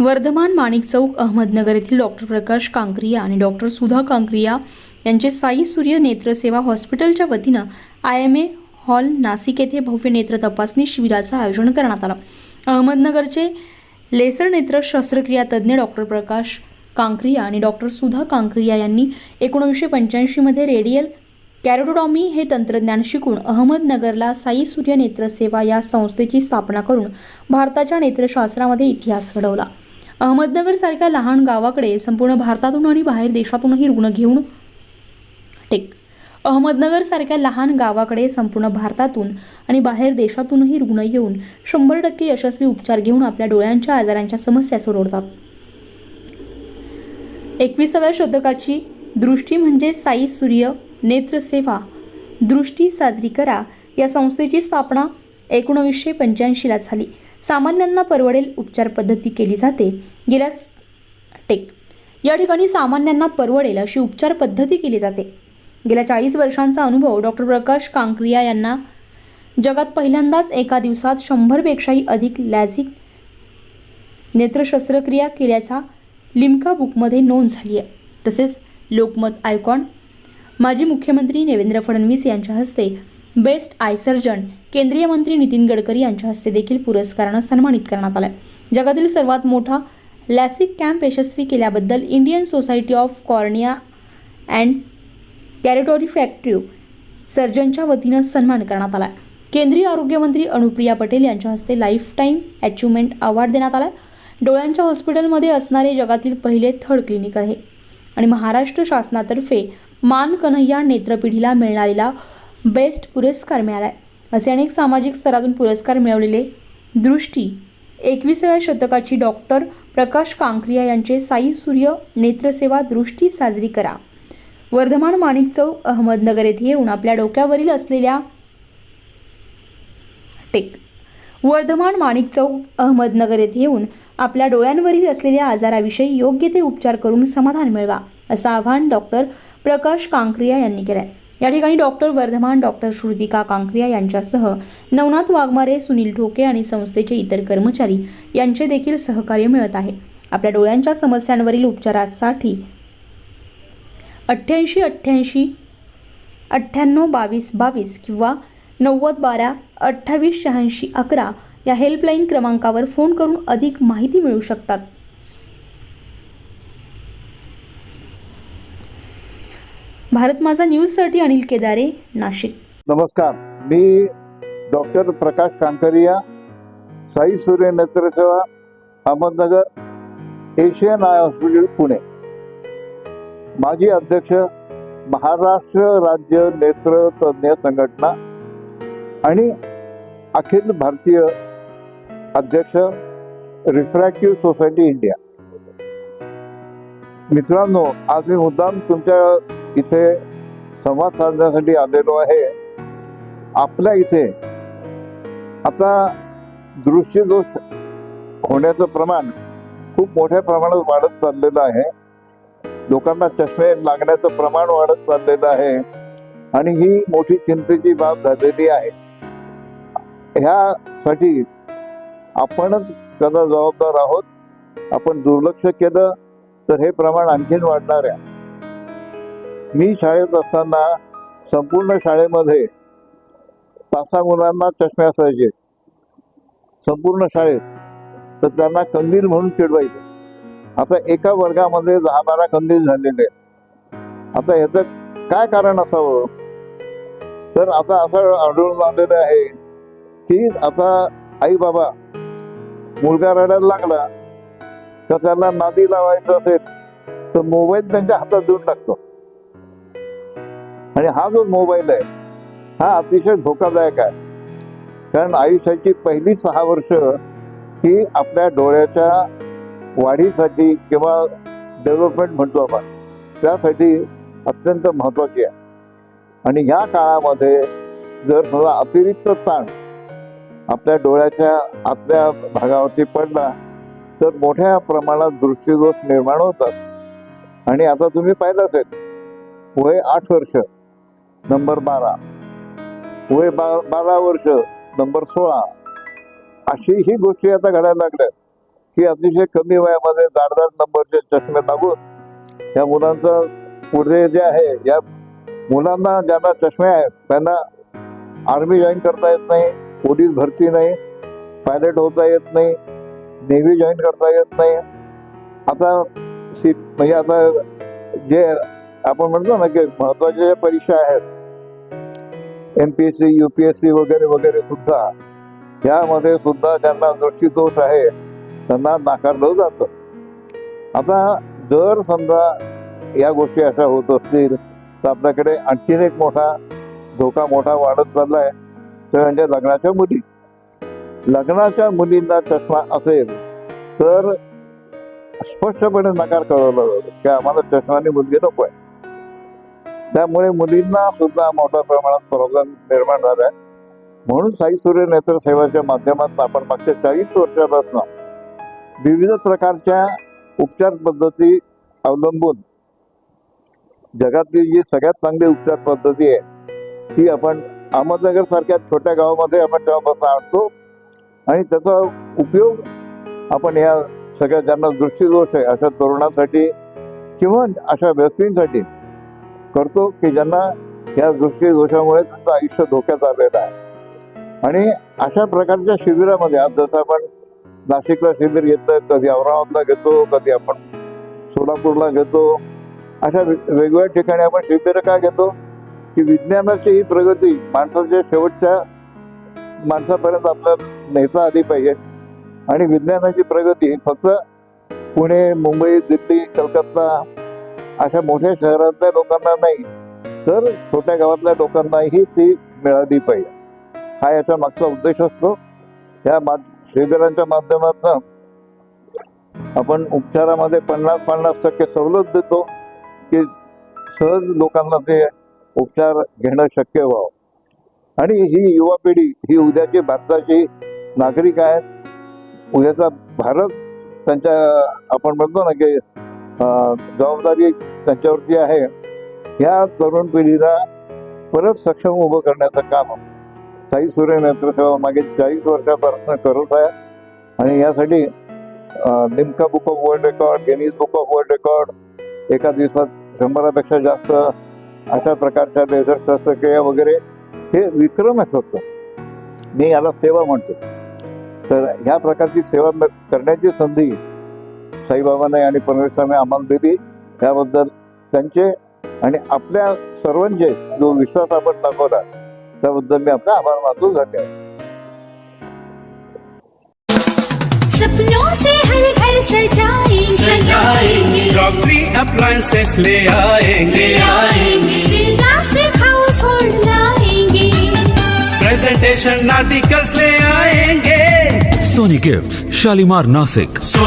वर्धमान माणिक चौक अहमदनगर येथील डॉक्टर प्रकाश कांक्रिया आणि डॉक्टर सुधा कांक्रिया यांचे साई सूर्य नेत्रसेवा हॉस्पिटलच्या वतीनं I M A hall Nashik येथे भव्य नेत्र तपासणी शिबिराचं आयोजन करण्यात आलं. अहमदनगरचे लेसर नेत्र शस्त्रक्रिया तज्ज्ञ डॉक्टर प्रकाश कांक्रिया आणि डॉक्टर सुधा कांक्रिया यांनी एकोणीसशे पंच्याऐंशीमध्ये रेडियल कॅरोडोडॉमी हे तंत्रज्ञान शिकून अहमदनगरला साई सूर्य नेत्रसेवा या संस्थेची स्थापना करून भारताच्या नेत्रशास्त्रामध्ये इतिहास घडवला. अहमदनगरसारख्या लहान गावाकडे संपूर्ण भारतातून आणि बाहेर देशातूनही रुग्ण घेऊन टेक. अहमदनगरसारख्या लहान गावाकडे संपूर्ण भारतातून आणि बाहेर देशातूनही रुग्ण येऊन शंभर टक्के यशस्वी उपचार घेऊन आपल्या डोळ्यांच्या आजारांच्या समस्या सोडवतात. एकविसाव्या शतकाची दृष्टी म्हणजे साई सूर्य नेत्रसेवा दृष्टी साजरी करा या संस्थेची स्थापना एकोणावीसशे पंच्याऐंशीला झाली. सामान्यांना परवडेल उपचार पद्धती केली जाते. गेल्या टेक. या ठिकाणी सामान्यांना परवडेल अशी उपचार पद्धती केली जाते. गेल्या चाळीस वर्षांचा अनुभव डॉक्टर प्रकाश कांक्रिया यांना जगात पहिल्यांदाच एका दिवसात शंभरपेक्षाही अधिक लॅझिक नेत्रशस्त्रक्रिया केल्याचा लिम्का बुकमध्ये नोंद झाली आहे. तसेच लोकमत आयकॉन माजी मुख्यमंत्री देवेंद्र फडणवीस यांच्या हस्ते बेस्ट आय सर्जन केंद्रीय मंत्री नितीन गडकरी यांच्या हस्ते देखील पुरस्कारानं सन्मानित करण्यात आलं जगातील सर्वात मोठा लॅसिक कॅम्प यशस्वी केल्याबद्दल Indian society of cornea and keratorefractive सर्जनच्या वतीनं सन्मान करण्यात आला केंद्रीय आरोग्यमंत्री अनुप्रिया पटेल यांच्या हस्ते लाईफ टाईम अचिव्हमेंट अवॉर्ड देण्यात आला डोळ्यांच्या हॉस्पिटलमध्ये असणारे जगातील पहिले थर्ड क्लिनिक आहे. आणि महाराष्ट्र शासनातर्फे मान कन्हैया नेत्रपिढीला मिळणारेला बेस्ट पुरस्कार मिळाला आहे असे अनेक सामाजिक स्तरातून पुरस्कार मिळवलेले दृष्टी. एकविसाव्या शतकाची डॉक्टर प्रकाश कांक्रिया यांचे साई सूर्य नेत्रसेवा दृष्टी साजरी करा. वर्धमान माणिक चौक अहमदनगर येथे येऊन आपल्या डोक्यावरील असलेल्या टेक. वर्धमान माणिक चौक अहमदनगर येथे येऊन आपल्या डोळ्यांवरील असलेल्या आजाराविषयी योग्य ते उपचार करून समाधान मिळवा असं आवाहन डॉक्टर प्रकाश कांक्रिया यांनी केलं आहे या ठिकाणी डॉक्टर वर्धमान डॉक्टर श्रुतिका कांक्रिया यांच्यासह नवनाथ वाघमारे सुनील ठोके आणि संस्थेचे इतर कर्मचारी यांचे देखील सहकार्य मिळत आहे. आपल्या डोळ्यांच्या समस्यांवरील उपचारासाठी अठ्ठ्याऐंशी अठ्ठ्याऐंशी अठ्ठ्याण्णव बावीस बावीस किंवा नव्वद बारा अठ्ठावीस शहाऐंशी अकरा या हेल्पलाईन क्रमांकावर फोन करून अधिक माहिती मिळू शकतात. भारत माझा न्यूजसाठी अनिल केदारे नाशिक. नमस्कार. मी doctor Prakash Kankaria Sai Surya Netraseva Ahmednagar Asian eye hospital Pune. माजी अध्यक्ष महाराष्ट्र राज्य नेत्र तज्ज्ञ संघटना आणि अखिल भारतीय अध्यक्ष रिफ्रॅक्टिव्ह सोसायटी इंडिया. मित्रांनो आज मी मुद्दाम तुमच्या इथे संवाद साधण्यासाठी आलेलो आहे. आपल्या इथे आता दृष्टीदोष होण्याचं प्रमाण खूप मोठ्या प्रमाणात वाढत चाललेलं आहे. लोकांना चष्मे लागण्याचं प्रमाण वाढत चाललेलं आहे आणि ही मोठी चिंतेची बाब झालेली आहे. ह्यासाठी आपणच त्याला जबाबदार आहोत. आपण दुर्लक्ष केलं तर हे प्रमाण आणखीन वाढणार आहे. मी शाळेत असताना संपूर्ण शाळेमध्ये पाच सहा मुलांना चष्मे असायचे. संपूर्ण शाळेत. तर त्यांना कंदील म्हणून चिडवायचे. आता एका वर्गामध्ये दहा बारा कंदील झालेले आता ह्याचं काय कारण असावं? तर आता असं आढळून आलेलं आहे की आता आई बाबा मुलगा रडायला लागला तर त्याला नादी लावायचं असेल तर मोबाईल त्यांच्या हातात देऊन टाकतो. आणि हा जो मोबाईल आहे हा अतिशय धोकादायक आहे. कारण आयुष्याची पहिली सहा वर्ष ही आपल्या डोळ्याच्या वाढीसाठी किंवा डेव्हलपमेंट म्हणतो आपण त्यासाठी अत्यंत महत्वाची आहे. आणि ह्या काळामध्ये जर समजा अतिरिक्त ताण आपल्या डोळ्याच्या आतल्या भागावरती पडला तर मोठ्या प्रमाणात दृष्टीदोष निर्माण होतात. आणि आता तुम्ही पाहिलं असेल वय आठ वर्ष. नंबर बारा. वय बा- बारा वर्ष नंबर सोळा. अशी ही गोष्टी आता घडायला लागल्या. की अतिशय कमी वयामध्ये जाडदार नंबरचे चष्मे लागून या मुलांचं पुढे जे आहे या मुलांना ज्यांना चष्मे आहेत त्यांना आर्मी जॉईन करता येत नाही पोलीस भरती नाही पायलट होता येत नाही नेव्ही जॉईन करता येत नाही. आता सी म्हणजे आता जे आपण म्हणतो ना की महत्त्वाच्या ज्या परीक्षा आहेत एमपीएससी युपीएससी वगैरे वगैरे सुद्धा यामध्ये सुद्धा ज्यांना दृष्टीदोष आहे त्यांना नाकारलं जातं. आता जर समजा या गोष्टी अशा होत असतील तर आपल्याकडे आणखीन एक मोठा धोका मोठा वाढत चाललाय तर म्हणजे लग्नाच्या मुली. लग्नाच्या मुलींना चष्मा असेल तर स्पष्टपणे नकार कळवला जातो की आम्हाला चष्माने मुलगी नको आहे त्यामुळे मुलींना सुद्धा मोठ्या प्रमाणात प्रॉब्लेम निर्माण झाला आहे म्हणून साई सूर्य नेत्र सेवाच्या माध्यमातून आपण मागच्या चाळीस वर्षापासून विविध प्रकारच्या उपचार पद्धती अवलंबून जगातली जी सगळ्यात चांगली उपचार पद्धती आहे ती आपण अहमदनगर सारख्या छोट्या गावामध्ये आपण तेव्हापासून आणतो आणि त्याचा उपयोग आपण या सगळ्या ज्यांना दृष्टीदोष आहे अशा तरुणांसाठी किंवा अशा व्यक्तींसाठी करतो की ज्यांना या दृष्टीदोषामुळे त्यांचं आयुष्य धोक्यात आलेलं आहे. आणि अशा प्रकारच्या शिबिरामध्ये आज जसं आपण नाशिकला शिबिर घेतलं कधी औरंगाबादला घेतो कधी आपण सोलापूरला घेतो अशा वेगवेगळ्या ठिकाणी आपण शिबिरं का घेतो? की विज्ञानाची ही प्रगती माणसाच्या शेवटच्या माणसापर्यंत आपल्याला नेता आली पाहिजे. आणि विज्ञानाची प्रगती फक्त पुणे मुंबई दिल्ली कलकत्ता अशा मोठ्या शहरातल्या लोकांना नाही तर छोट्या गावातल्या लोकांनाही ती मिळाली पाहिजे. हा याचा मागचा उद्देश असतो. या मा शिबिरांच्या माध्यमातून आपण उपचारामध्ये पन्नास पन्नास टक्के सवलत देतो की सहज लोकांना ते उपचार घेणं शक्य व्हावं. आणि ही युवा पिढी ही उद्याची भारताची नागरिक आहेत. उद्याचा भारत त्यांच्या आपण म्हणतो ना की अं, जबाबदारी त्यांच्यावरती आहे ह्या तरुण पिढीला परत सक्षम उभं करण्याचं काम साई सूर्य नेत्र सेवा मागे चाळीस वर्षापासून करत आहे आणि यासाठी Limca book of world record Guinness book of world record एका दिवसात शंभरापेक्षा जास्त अशा प्रकारच्या लेझर शस्त्रक्रिया वगैरे हे विक्रम आहे फक्त मी याला सेवा म्हणतो. तर ह्या प्रकारची सेवा करण्याची संधी साईबाबाने आणि परमेश्वराने आम्हाला दिली. त्याबद्दल त्यांचे आणि आपल्या सर्वांचे जो विश्वास आपण दाखवला त्याबद्दल मी आपला आभार मानतो धन्यवाद. सपनों से हर घर सजाएंगे। सजाएंगे। क्रॉकरी अप्लायंसेस ले आएंगे। आएंगे। श्रीनिवास हाउस होल्ड लाएंगे। प्रेजेंटेशन आर्टिकल्स ले आएंगे। Sony Gifts, Shalimar Nasik.